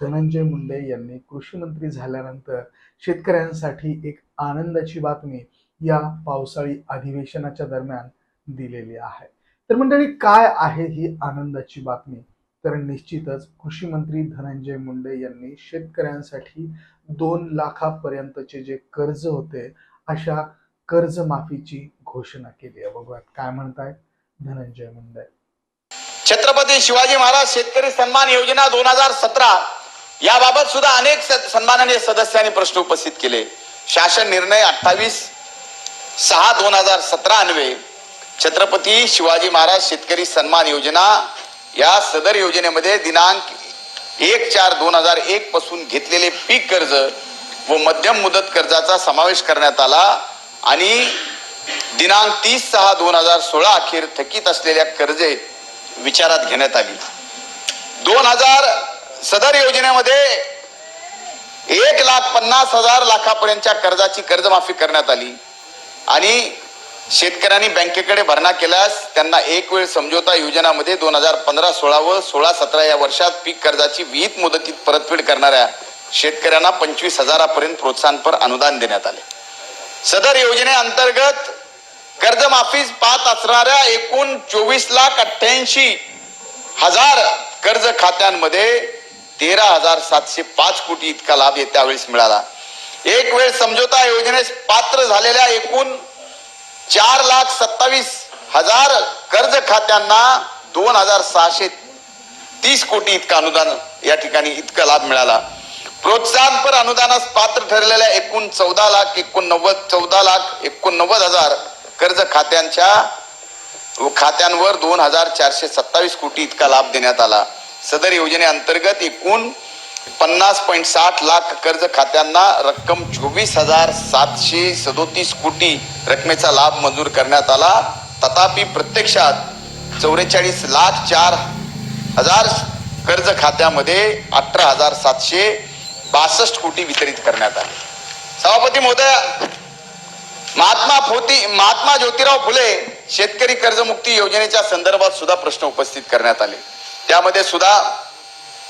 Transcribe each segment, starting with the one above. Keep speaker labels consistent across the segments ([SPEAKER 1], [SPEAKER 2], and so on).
[SPEAKER 1] धनंजय मुंडे यांनी कृषी मंत्री झाल्यानंतर शेतकऱ्यांसाठी एक आनंदाची बातमी या पावसाळी अधिवेशनाच्या दरम्यान दिलेली आहे. तर मंडळी काय आहे ही आनंदाची बातमी? तर निश्चितच कृषी मंत्री धनंजय मुंडे यांनी शेतकऱ्यांसाठी दोन लाखापर्यंतचे जे कर्ज होते अशा कर्जमाफीची घोषणा केली आहे. बघूयात काय म्हणतायत धनंजय मुंडे.
[SPEAKER 2] छत्रपती शिवाजी महाराज शेतकरी सन्मान योजना दोन हजार सतरा याबाबत सुद्धा अनेक स- सन्माननीय सदस्यांनी प्रश्न उपस्थित केले. शासन निर्णय अठ्ठावीस सहा दोन हजार सतरा अन्वे छत्रपती शिवाजी महाराज शेतकरी सन्मान योजना या सदर योजनेमध्ये दिनांक एक चार दोन हजार एक पासून घेतलेले पीक कर्ज व मध्यम मुदत कर्जाचा समावेश करण्यात आला आणि दिनांक तीस सहा दोन हजार सोळा अखेर थकीत असलेल्या कर्जे विचारात घेण्यात आली. दोन हजार सदर योजनेमध्ये एक लाख पन्नास हजार लाखापर्यंतच्या कर्जाची कर्जमाफी करण्यात आली. आणि शेतकऱ्यांनी बँकेकडे भरणा केल्यास त्यांना एक वेळ समझोता योजनामध्ये दोन हजार पंधरा सोळा व सोळा सतरा या वर्षात पीक कर्जाची विहित मुदतीत परतफेड करणाऱ्या शेतकऱ्यांना पंचवीस हजारापर्यंत प्रोत्साहनपर अनुदान देण्यात आले. सदर योजनेअंतर्गत कर्जमाफी पाहत असणाऱ्या एकूण चोवीस लाख अठ्ठ्याऐंशी हजार कर्ज खात्यांमध्ये तेरा हजार सातशे पाच कोटी इतका लाभ त्यावेळेस मिळाला. एक वेळ समझोता योजनेस पात्र झालेल्या एकूण चार लाख सत्तावीस हजार कर्ज खात्यांना दोन हजार सहाशे तीस कोटी इतका अनुदान या ठिकाणी इतका लाभ मिळाला. प्रोत्साहनपर अनुदानास पात्र ठरलेल्या एकूण चौदा लाख एकोणनव्वद चौदा लाख एकोणनव्वद हजार कर्ज खात्यांच्या खात्यांवर दोन हजार चारशे सत्तावीस कोटी इतका लाभ देण्यात आला. सदर योजनेअंतर्गत एकूण पन्नास पॉईंट साठ लाख कर्ज खात्यांना रक्कम चोवीस हजार सातशे सदोतीस कोटी रकमेचा लाभ मंजूर करण्यात आला. तथापि प्रत्यक्षात चौवेचाळीस लाख चार हजार कर्ज खात्यामध्ये अठरा हजार सातशे बासष्ट कोटी वितरित करण्यात आले. सभापती महोदय महात्मा फोती महात्मा ज्योतिराव फुले शेतकरी कर्जमुक्ती योजनेच्या संदर्भात सुद्धा प्रश्न उपस्थित करण्यात आले. त्यामध्ये सुद्धा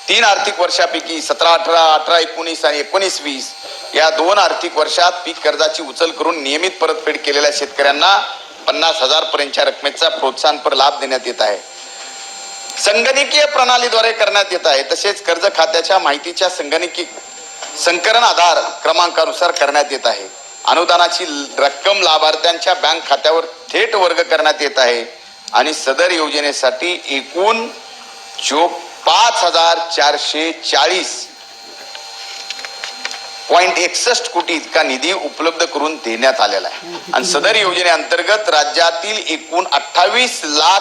[SPEAKER 2] तीन आर्थिक वर्षापैकी सतरा अठरा अठरा एकोणीस आणि एकोणीस वीस या दोन आर्थिक वर्षात पीक कर्जाची उचल करून नियमित परतफेड केलेल्या शेतकऱ्यांना पन्नास हजार पर्यंतच्या रकमेचा प्रोत्साहनपर लाभ देण्यात येत आहे. संगणकीय प्रणालीद्वारे करण्यात येत आहे. तसेच कर्ज खात्याच्या माहितीच्या संगणकी संकलन आधार क्रमांकानुसार करण्यात येत आहे. अनुदानाची रक्कम लाभार्थ्यांच्या बँक खात्यावर थेट वर्ग करण्यात येत आहे. आणि सदर योजनेसाठी एकूण जो पाच हजार चारशे चाळीस पॉइंट एकसष्ट कोटी इतका निधी उपलब्ध करून देण्यात आलेला आहे. आणि सदर योजनेअंतर्गत राज्यातील एकूण अठ्ठावीस लाख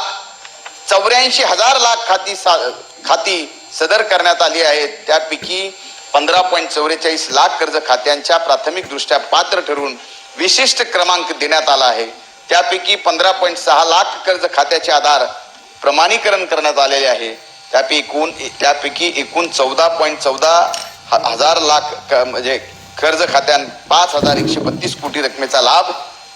[SPEAKER 2] चौऱ्याऐंशी हजार लाख खाती सा- खाती सदर करण्यात आली आहेत. त्यापैकी पंधरा पॉईंट चौवेचाळीस लाख कर्ज खात्यांच्या प्राथमिक दृष्ट्या पात्र ठरून विशिष्ट क्रमांक देण्यात आला आहे. त्यापैकी पंधरा पॉईंट सहा लाख कर्ज खात्याचे आधार प्रमाणीकरण करण्यात आलेले आहे. त्यापैकी एकूण त्यापैकी एकूण चौदा पॉईंट चौदा हजार लाख क- म्हणजे कर्ज खात्यां पाच हजार एकशे बत्तीस कोटी रकमेचा लाभ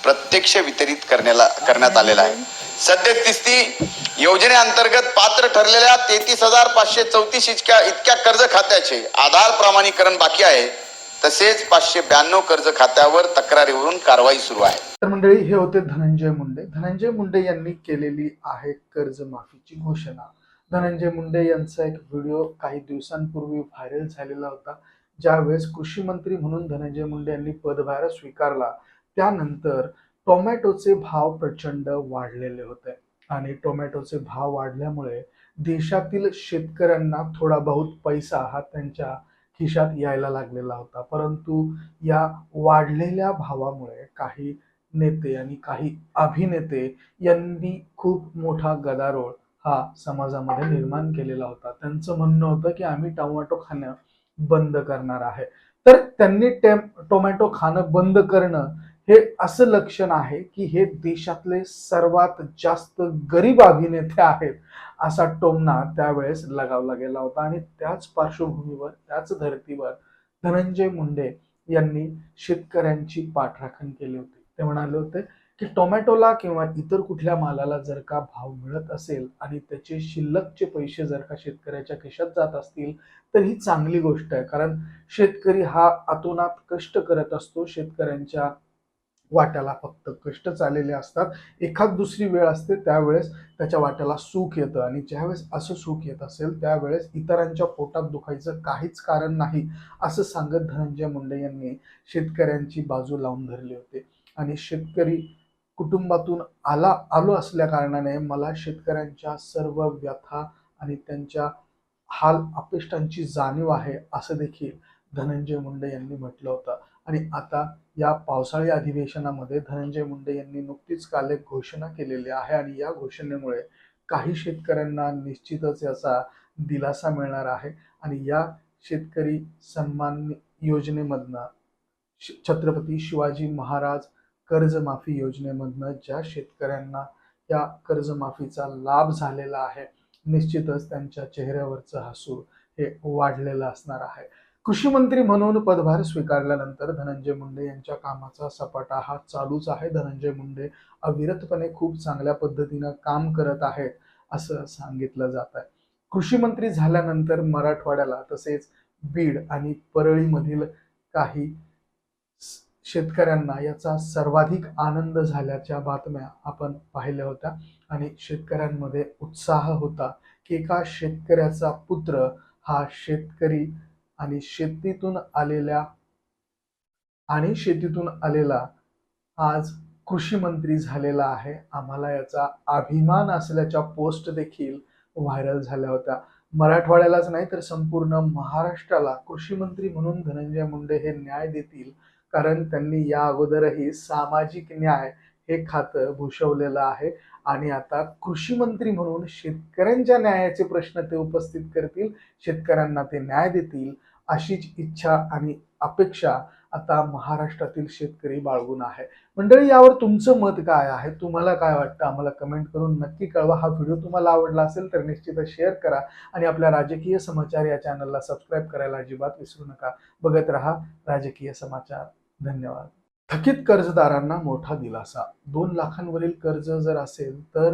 [SPEAKER 2] प्रत्यक्ष वितरित करण्याला करण्यात आलेला आहे. सद्यस्थिती योजनेअंतर्गत पात्र ठरलेल्या तेहतीस हजार पाचशे चौतीस इतक्या इतक्या कर्ज खात्याचे आधार प्रमाणीकरण बाकी आहे. तसेच पाचशे ब्याण्णव कर्ज खात्यावर तक्रारीवरून कारवाई सुरू आहे.
[SPEAKER 1] तर मंडळी हे होते धनंजय मुंडे. धनंजय मुंडे यांनी केलेली आहे कर्जमाफीची घोषणा. धनंजय मुंडे यांचा एक व्हिडिओ काही दिवसांपूर्वी व्हायरल झालेला होता. ज्यावेळेस कृषी मंत्री म्हणून धनंजय मुंडे यांनी पदभार स्वीकारला त्यानंतर टोमॅटोचे भाव प्रचंड वाढलेले होते. आणि टोमॅटोचे भाव वाढल्यामुळे देशातील शेतकऱ्यांना थोडा बहुत पैसा हा त्यांच्या खिशात यायला लागलेला होता. परंतु या वाढलेल्या भावामुळे काही नेते आणि काही अभिनेते यांनी खूप मोठा गदारोळ हा समाजामध्ये निर्माण केलेला होता. त्यांचं म्हणणं होतं की आम्ही टोमॅटो खाणं बंद करणार आहे. तर त्यांनी टेम टोमॅटो खाणं बंद करणं हे असं लक्षण आहे की हे देशातले सर्वात जास्त गरीब अभिनेते आहेत असा टोमना त्यावेळेस लगावला गेला होता. आणि त्याच पार्श्वभूमीवर त्याच धर्तीवर धनंजय मुंडे यांनी शेतकऱ्यांची पाठराखण केली होती. ते म्हणाले होते की टोमॅटोला किंवा इतर कुठल्या मालाला जर का भाव मिळत असेल आणि त्याचे शिल्लकचे पैसे जर का शेतकऱ्याच्या खिशात जात असतील तर ही चांगली गोष्ट आहे. कारण शेतकरी हा अतोनात कष्ट करत असतो शेतकऱ्यांच्या वाट्याला फक्त कष्टच आलेले असतात. एखाद दुसरी वेळ असते त्यावेळेस त्याच्या वाट्याला सुख येतं. आणि ज्यावेळेस असं सुख येत असेल त्यावेळेस इतरांच्या पोटात दुखायचं काहीच कारण नाही असं सांगत धनंजय मुंडे यांनी शेतकऱ्यांची बाजू लावून धरली होती. आणि शेतकरी कुटुंबातून आला आलो असल्या कारणाने मला शेतकऱ्यांच्या सर्व व्यथा आणि त्यांच्या हाल अपेष्टांची जाणीव आहे असं देखील धनंजय मुंडे यांनी म्हटलं होतं. आणि आता या पावसाळी अधिवेशनामध्ये धनंजय मुंडे यांनी नुकतीच काल एक घोषणा केलेली आहे आणि या घोषणेमुळे काही शेतकऱ्यांना निश्चितच याचा दिलासा मिळणार आहे. आणि या शेतकरी सन्मान योजनेमधनं छत्रपती शिवाजी महाराज कर्जमाफी योजनेमधनं ज्या शेतकऱ्यांना या कर्जमाफीचा लाभ झालेला आहे निश्चितच त्यांच्या चेहऱ्यावरचं हसू हे वाढलेलं असणार आहे. कृषी मंत्री म्हणून पदभार स्वीकारल्यानंतर धनंजय मुंडे यांच्या कामाचा सपाटा हा चालूच आहे. धनंजय मुंडे अविरतपणे खूप चांगल्या पद्धतीनं काम करत आहेत असं सांगितलं जात आहे. कृषी मंत्री झाल्यानंतर मराठवाड्याला तसेच बीड आणि परळीमधील काही शेतकऱ्यांना याचा सर्वाधिक आनंद झाल्याच्या बातम्या आपण पाहिल्या होत्या. आणि शेतकऱ्यांमध्ये उत्साह होता की एका शेतकऱ्याचा पुत्र हा शेतकरी आणि शेतीतून आलेल्या आणि शेतीतून आलेला आज कृषी मंत्री झालेला आहे. आम्हाला याचा अभिमान असल्याच्या पोस्ट देखील व्हायरल झाल्या होत्या. मराठवाड्यालाच नाही तर संपूर्ण महाराष्ट्राला कृषी मंत्री म्हणून धनंजय मुंडे हे न्याय देतील. कारण त्यांनी या अगोदरही सामाजिक न्याय हे खातं भूषवलेलं आहे. आणि आता कृषी मंत्री म्हणून शेतकऱ्यांच्या न्यायाचे प्रश्न ते उपस्थित करतील. शेतकऱ्यांना ते न्याय देतील. अशीच इच्छा आणि अपेक्षा आता महाराष्ट्रातील शेतकरी बाळगून आहे. मंडळी यावर तुमचं मत काय आहे? तुम्हाला काय वाटतं? आम्हाला कमेंट करून नक्की कळवा. हा व्हिडिओ तुम्हाला आवडला असेल तर निश्चितच शेअर करा आणि आपल्या राजकीय समाचार या चॅनलला सबस्क्राईब करायला अजिबात विसरू नका. बघत रहा राजकीय समाचार. धन्यवाद. थकीत कर्जदारांना मोठा दिलासा. दोन लाखांवरील कर्ज जर असेल तर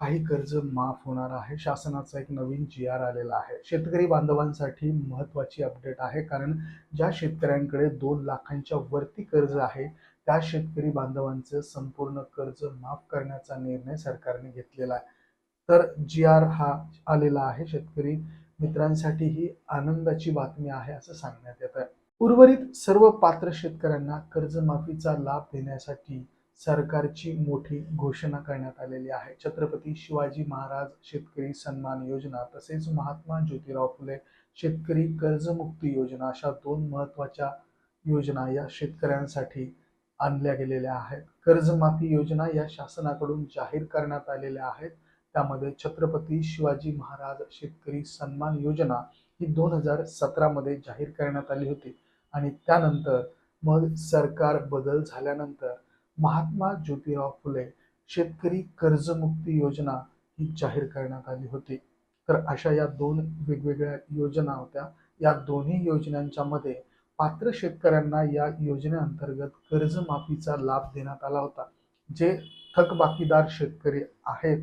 [SPEAKER 1] काही कर्ज माफ होणार आहे. शासनाचा एक नवीन जी आर आलेला आहे. शेतकरी बांधवांसाठी महत्वाची अपडेट आहे. कारण ज्या शेतकऱ्यांकडे दोन लाखांच्या वरती कर्ज आहे त्या शेतकरी बांधवांचं संपूर्ण कर्ज माफ करण्याचा निर्णय सरकारने घेतलेला आहे. तर जी आर हा आलेला आहे. शेतकरी मित्रांसाठी ही आनंदाची बातमी आहे असं सांगण्यात येत आहे उर्वरित सर्व पात्र शेतकऱ्यांना कर्जमाफीचा लाभ देण्यासाठी सरकारची मोठी घोषणा करण्यात आलेली आहे. छत्रपती शिवाजी महाराज शेतकरी सन्मान योजना तसेच महात्मा ज्योतिराव फुले शेतकरी कर्जमुक्ती योजना अशा दोन महत्त्वाच्या योजना या शेतकऱ्यांसाठी आणल्या गेलेल्या आहेत. कर्जमाफी योजना या शासनाकडून जाहीर करण्यात आलेल्या आहेत. त्यामध्ये छत्रपती शिवाजी महाराज शेतकरी सन्मान योजना ही दोन हजार सतरामध्ये जाहीर करण्यात आली होती आणि त्यानंतर मग सरकार बदल झाल्यानंतर महात्मा ज्योतिराव फुले शेतकरी कर्जमुक्ती योजना ही जाहीर करण्यात आली होती. तर अशा या दोन वेगवेगळ्या योजना होत्या. या दोन्ही योजनांच्या मध्ये पात्र शेतकऱ्यांना या योजनेअंतर्गत कर्जमाफीचा लाभ देण्यात आला होता. जे थकबाकीदार शेतकरी आहेत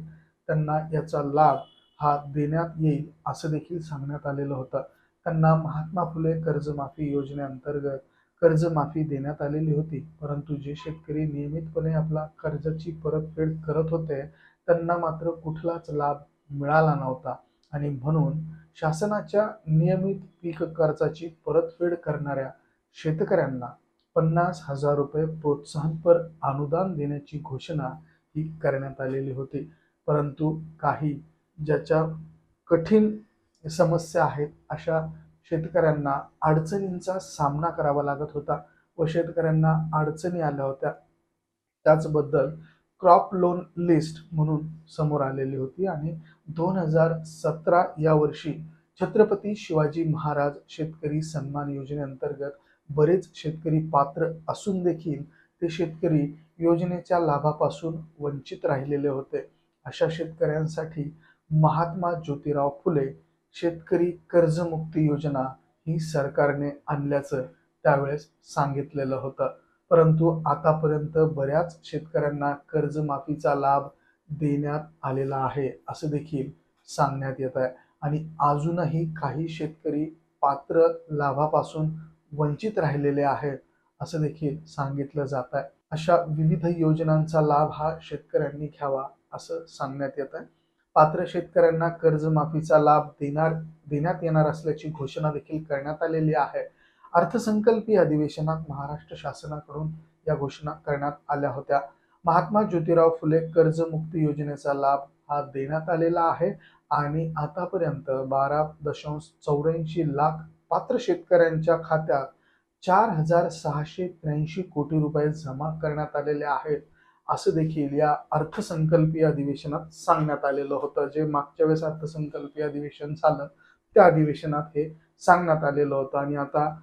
[SPEAKER 1] त्यांना याचा लाभ हा देण्यात येईल असं देखील सांगण्यात आलेलं होतं. त्यांना महात्मा फुले कर्जमाफी योजनेअंतर्गत कर्जमाफी देण्यात आलेली होती. परंतु जे शेतकरी नियमितपणे आपला कर्जाची परतफेड करत होते त्यांना मात्र कुठलाच लाभ मिळाला नव्हता. आणि म्हणून शासनाच्या नियमित पीक कर्जाची परतफेड करणाऱ्या शेतकऱ्यांना पन्नास हजार रुपये प्रोत्साहनपर अनुदान देण्याची घोषणा ही करण्यात आलेली होती. परंतु काही ज्याच्या कठीण समस्या आहेत अशा शेतकऱ्यांना अडचणींचा सामना करावा लागत होता व शेतकऱ्यांना अडचणी आल्या होत्या. त्याचबद्दल क्रॉप लोन लिस्ट म्हणून समोर आलेली होती आणि दोन हजार सतरा या वर्षी छत्रपती शिवाजी महाराज शेतकरी सन्मान योजनेअंतर्गत बरेच शेतकरी पात्र असून देखील ते शेतकरी योजनेच्या लाभापासून वंचित राहिलेले होते. अशा शेतकऱ्यांसाठी महात्मा ज्योतिराव फुले शेतकरी कर्जमुक्ती योजना ही सरकारने आणल्याचं त्यावेळेस सांगितलेलं होतं. परंतु आतापर्यंत बऱ्याच शेतकऱ्यांना कर्जमाफीचा लाभ देण्यात आलेला आहे असं देखील सांगण्यात येत आहे. आणि अजूनही काही शेतकरी पात्र लाभापासून वंचित राहिलेले आहेत असं देखील सांगितलं जात आहे. अशा विविध योजनांचा लाभ हा शेतकऱ्यांनी घ्यावा असं सांगण्यात येत आहे. पात्र शेतकऱ्यांना कर्जमाफीचा लाभ देणार देण्यात येणार असल्याची घोषणा देखील करण्यात आलेली आहे. अर्थसंकल्पीय अधिवेशनात महाराष्ट्र शासनाकडून या घोषणा करण्यात आल्या होत्या. महात्मा ज्योतिराव फुले कर्जमुक्ती योजनेचा लाभ हा देण्यात आलेला आहे आणि आतापर्यंत बारा दशांश चौऱ्याऐंशी लाख पात्र शेतकऱ्यांच्या खात्यात चार हजार सहाशे त्र्याऐंशी कोटी रुपये जमा करण्यात आलेले आहेत. असं देखील या अर्थसंकल्पीय अधिवेशनात सांगण्यात आलेलं होतं. जे मागच्या वेळेस अर्थसंकल्पीय अधिवेशन झालं त्या अधिवेशनात हे सांगण्यात आलेलं होतं. आणि आता